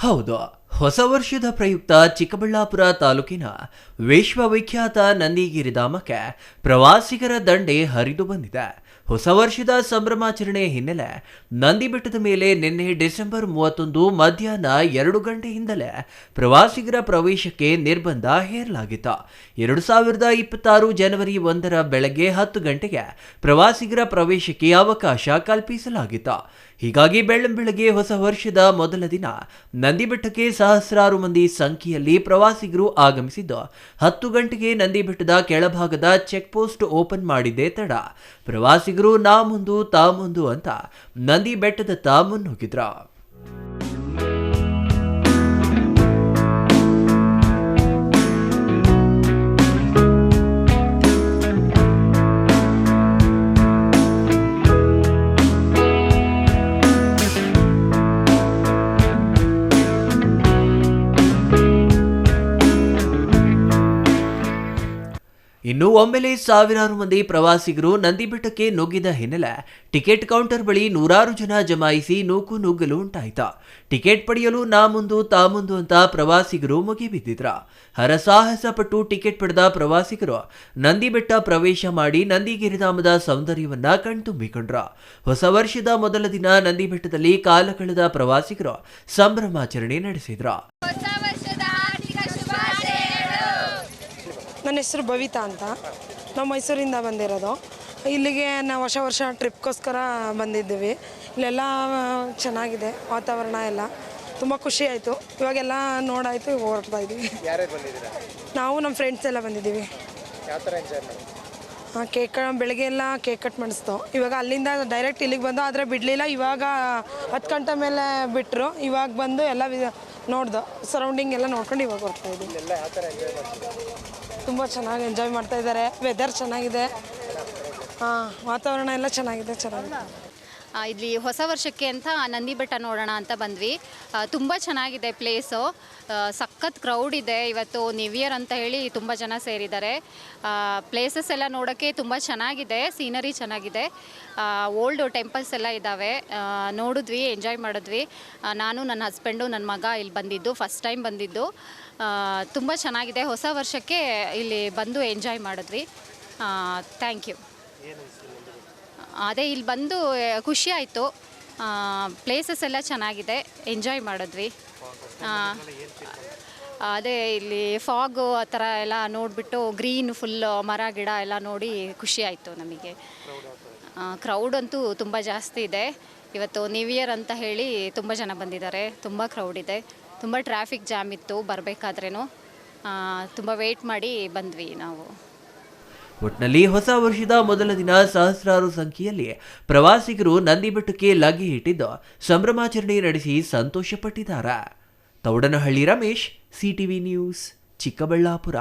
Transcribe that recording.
ಹೌದು. ಹೊಸ ವರ್ಷದ ಪ್ರಯುಕ್ತ ಚಿಕ್ಕಬಳ್ಳಾಪುರ ತಾಲೂಕಿನ ವಿಶ್ವವಿಖ್ಯಾತ ನಂದಿಗಿರಿಧಾಮಕ್ಕೆ ಪ್ರವಾಸಿಗರ ದಂಡೆ ಹರಿದು ಬಂದಿದೆ. ಹೊಸ ವರ್ಷದ ಸಂಭ್ರಮಾಚರಣೆ ಹಿನ್ನೆಲೆ ನಂದಿ ಬೆಟ್ಟದ ಮೇಲೆ ನಿನ್ನೆ ಡಿಸೆಂಬರ್ ಮೂವತ್ತೊಂದು ಮಧ್ಯಾಹ್ನ ಎರಡು ಗಂಟೆಯಿಂದಲೇ ಪ್ರವಾಸಿಗರ ಪ್ರವೇಶಕ್ಕೆ ನಿರ್ಬಂಧ ಹೇರಲಾಗಿತ್ತು. ಎರಡು ಸಾವಿರದ ಇಪ್ಪತ್ತಾರು ಜನವರಿ ಒಂದರ ಬೆಳಗ್ಗೆ ಹತ್ತು ಗಂಟೆಗೆ ಪ್ರವಾಸಿಗರ ಪ್ರವೇಶಕ್ಕೆ ಅವಕಾಶ ಕಲ್ಪಿಸಲಾಗಿತ್ತು. ಹೀಗಾಗಿ ಬೆಳ್ಳಂಬೆಳಗ್ಗೆ ಹೊಸ ವರ್ಷದ ಮೊದಲ ದಿನ ನಂದಿ ಬೆಟ್ಟಕ್ಕೆ ಸಹಸ್ರಾರು ಮಂದಿ ಸಂಖ್ಯೆಯಲ್ಲಿ ಪ್ರವಾಸಿಗರು ಆಗಮಿಸಿದ್ದು, ಹತ್ತು ಗಂಟೆಗೆ ನಂದಿ ಬೆಟ್ಟದ ಕೆಳಭಾಗದ ಚೆಕ್ ಪೋಸ್ಟ್ ಓಪನ್ ಮಾಡಿದ್ದೇ ತಡ. ಪ್ರವಾಸಿಗರು ನಾ ಮುಂದು ತಾ ಮುಂದು ಅಂತ ನಂದಿ ಬೆಟ್ಟದ ಬೆಟ್ಟದತ್ತ ಮುನ್ನುಗ್ಗಿದ್ರ ಇನ್ನು ಒಮ್ಮೆಲೆ ಸಾವಿರಾರು ಮಂದಿ ಪ್ರವಾಸಿಗರು ನಂದಿ ಬೆಟ್ಟಕ್ಕೆ ನುಗ್ಗಿದ ಹಿನ್ನೆಲೆ ಟಿಕೆಟ್ ಕೌಂಟರ್ ಬಳಿ ನೂರಾರು ಜನ ಜಮಾಯಿಸಿ ನೂಕು ನುಗ್ಗಲು ಉಂಟಾಯಿತ. ಟಿಕೆಟ್ ಪಡೆಯಲು ನಾ ಮುಂದು ತಾ ಮುಂದು ಅಂತ ಪ್ರವಾಸಿಗರು ಮುಗಿಬಿದ್ದಿದ್ರ. ಹರಸಾಹಸ ಪಟ್ಟು ಟಿಕೆಟ್ ಪಡೆದ ಪ್ರವಾಸಿಗರು ನಂದಿ ಬೆಟ್ಟ ಪ್ರವೇಶ ಮಾಡಿ ನಂದಿಗಿರಿಧಾಮದ ಸೌಂದರ್ಯವನ್ನ ಕಣ್ತುಂಬಿಕೊಂಡ್ರ. ಹೊಸ ವರ್ಷದ ಮೊದಲ ದಿನ ನಂದಿ ಬೆಟ್ಟದಲ್ಲಿ ಕಾಲ ಕಳೆದ ಪ್ರವಾಸಿಗರು ಸಂಭ್ರಮಾಚರಣೆ ನಡೆಸಿದ್ರ ಹೊಸ ವರ್ಷದ ಹಾರ್ದಿಕ ಶುಭಾಶಯಗಳು ನನ್ನ ಹೆಸರು ಭವಿತಾ ಅಂತ. ನಾವು ಮೈಸೂರಿಂದ ಬಂದಿರೋದು. ಇಲ್ಲಿಗೆ ನಾವು ವರ್ಷ ವರ್ಷ ಟ್ರಿಪ್ಗೋಸ್ಕರ ಬಂದಿದ್ದೀವಿ. ಇಲ್ಲೆಲ್ಲ ಚೆನ್ನಾಗಿದೆ ವಾತಾವರಣ ಎಲ್ಲ. ತುಂಬ ಖುಷಿ ಆಯಿತು. ಇವಾಗೆಲ್ಲ ನೋಡಾಯಿತು ಹೊರಡ್ತಾ ಇದ್ದೀವಿ ನಾವು ನಮ್ಮ ಫ್ರೆಂಡ್ಸ್ ಎಲ್ಲ ಬಂದಿದ್ದೀವಿ. ಕೇಕ್ ಬೆಳಗ್ಗೆ ಎಲ್ಲ ಕೇಕ್ ಕಟ್ ಮಾಡಿಸ್ತು. ಇವಾಗ ಅಲ್ಲಿಂದ ಡೈರೆಕ್ಟ್ ಇಲ್ಲಿಗೆ ಬಂದು ಆದರೆ ಬಿಡಲಿಲ್ಲ. ಇವಾಗ ಹತ್ತು ಗಂಟೆ ಮೇಲೆ ಬಿಟ್ಟರು ಇವಾಗ ಬಂದು ಎಲ್ಲ ವಿ- ನೋಡ್ದು. ಸರೌಂಡಿಂಗ್ ಎಲ್ಲ ನೋಡ್ಕೊಂಡು ಇವಾಗ ಹೋಗ್ತಾ ಇದ್ದೀವಿ ತುಂಬ ಚೆನ್ನಾಗಿ ಎಂಜಾಯ್ ಮಾಡ್ತಾ ಇದ್ದಾರೆ. ವೆದರ್ ಚೆನ್ನಾಗಿದೆ. ಹಾಂ ವಾತಾವರಣ ಎಲ್ಲ ಚೆನ್ನಾಗಿದೆ ಚೆನ್ನಾಗಿದೆ. ಇಲ್ಲಿ ಹೊಸ ವರ್ಷಕ್ಕೆ ಅಂತ ನಂದಿ ಬೆಟ್ಟ ನೋಡೋಣ ಅಂತ ಬಂದ್ವಿ. ತುಂಬ ಚೆನ್ನಾಗಿದೆ ಪ್ಲೇಸು ಸಖತ್ ಕ್ರೌಡ್ ಇದೆ ಇವತ್ತು ನ್ಯೂ ಇಯರ್ ಅಂತ ಹೇಳಿ ತುಂಬ ಜನ ಸೇರಿದ್ದಾರೆ. ಪ್ಲೇಸಸ್ ಎಲ್ಲ ನೋಡೋಕ್ಕೆ ತುಂಬ ಚೆನ್ನಾಗಿದೆ ಸೀನರಿ ಚೆನ್ನಾಗಿದೆ. ಓಲ್ಡ್ ಟೆಂಪಲ್ಸ್ ಎಲ್ಲ ಇದ್ದಾವೆ ನೋಡಿದ್ವಿ ಎಂಜಾಯ್ ಮಾಡಿದ್ವಿ. ನಾನು, ನನ್ನ ಹಸ್ಬೆಂಡು ನನ್ನ ಮಗ ಇಲ್ಲಿ ಬಂದಿದ್ದು ಫಸ್ಟ್ ಟೈಮ್ ಬಂದಿದ್ದು. ತುಂಬ ಚೆನ್ನಾಗಿದೆ. ಹೊಸ ವರ್ಷಕ್ಕೆ ಇಲ್ಲಿ ಬಂದು ಎಂಜಾಯ್ ಮಾಡಿದ್ವಿ. ಥ್ಯಾಂಕ್ ಯು ಅದೇ ಇಲ್ಲಿ ಬಂದು ಖುಷಿ ಆಯಿತು. ಪ್ಲೇಸಸ್ ಎಲ್ಲ ಚೆನ್ನಾಗಿದೆ. ಎಂಜಾಯ್ ಮಾಡಿದ್ವಿ. ಅದೇ ಇಲ್ಲಿ ಫಾಗು ಆ ಥರ ಎಲ್ಲ ನೋಡಿಬಿಟ್ಟು ಗ್ರೀನ್ ಫುಲ್ ಮರ, ಗಿಡ ಎಲ್ಲ ನೋಡಿ ಖುಷಿ ಆಯಿತು ನಮಗೆ. ಕ್ರೌಡ್ ಅಂತೂ ತುಂಬ ಜಾಸ್ತಿ ಇದೆ. ಇವತ್ತು ನ್ಯೂ ಇಯರ್ ಅಂತ ಹೇಳಿ ತುಂಬ ಜನ ಬಂದಿದ್ದಾರೆ. ತುಂಬ ಕ್ರೌಡ್ ಇದೆ. ತುಂಬ ಟ್ರಾಫಿಕ್ ಜಾಮ್ ಇತ್ತು ಬರಬೇಕಾದ್ರೇ ತುಂಬ ವೆಯ್ಟ್ ಮಾಡಿ ಬಂದ್ವಿ ನಾವು. ಒಟ್ನಲ್ಲಿ ಹೊಸ ವರ್ಷದ ಮೊದಲ ದಿನ ಸಹಸ್ರಾರು ಸಂಖ್ಯೆಯಲ್ಲಿ ಪ್ರವಾಸಿಗರು ನಂದಿ ಬೆಟ್ಟಕ್ಕೆ ಲಗ್ಗೆ ಇಟ್ಟಿದ್ದು ಸಂಭ್ರಮಾಚರಣೆ ನಡೆಸಿ ಸಂತೋಷಪಟ್ಟಿದ್ದಾರೆ. Thoudanahalli Ramesh, CTV news, Chikkaballapura.